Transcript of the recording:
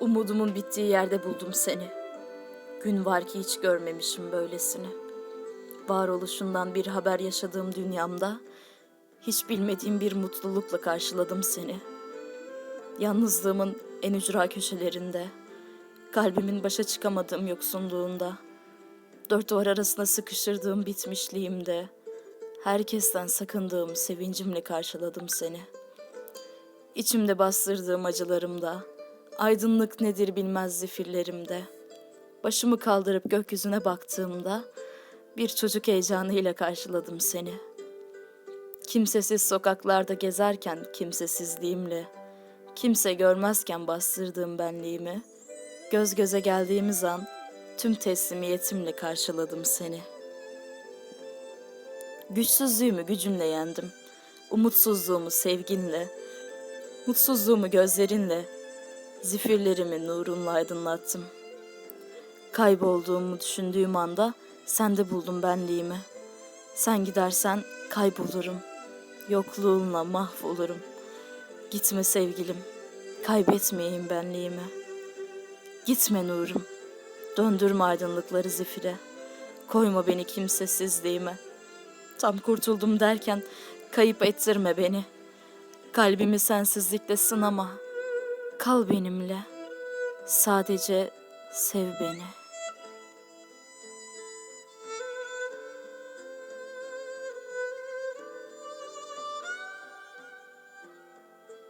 Umudumun bittiği yerde buldum seni. Gün var ki hiç görmemişim böylesini. Varoluşundan bir haber yaşadığım dünyamda hiç bilmediğim bir mutlulukla karşıladım seni. Yalnızlığımın en ücra köşelerinde, kalbimin başa çıkamadığım yoksunluğunda, dört duvar arasında sıkıştırdığım bitmişliğimde, herkesten sakındığım sevincimle karşıladım seni. İçimde bastırdığım acılarımda, aydınlık nedir bilmez zifirlerimde, başımı kaldırıp gökyüzüne baktığımda, bir çocuk heyecanıyla karşıladım seni. Kimsesiz sokaklarda gezerken kimsesizliğimle, kimse görmezken bastırdığım benliğimi, göz göze geldiğimiz an tüm teslimiyetimle karşıladım seni. Güçsüzlüğümü gücünle yendim, umutsuzluğumu sevginle, mutsuzluğumu gözlerinle, zifirlerimi nurunla aydınlattım. Kaybolduğumu düşündüğüm anda sende buldum benliğimi. Sen gidersen kaybolurum. Yokluğunla mahvolurum. Gitme sevgilim. Kaybetmeyeyim benliğimi. Gitme nurum. Döndürme aydınlıkları zifire. Koyma beni kimsesizliğime. Tam kurtuldum derken kayıp ettirme beni. Kalbimi sensizlikle sınama. Kal benimle. Sadece sev beni.''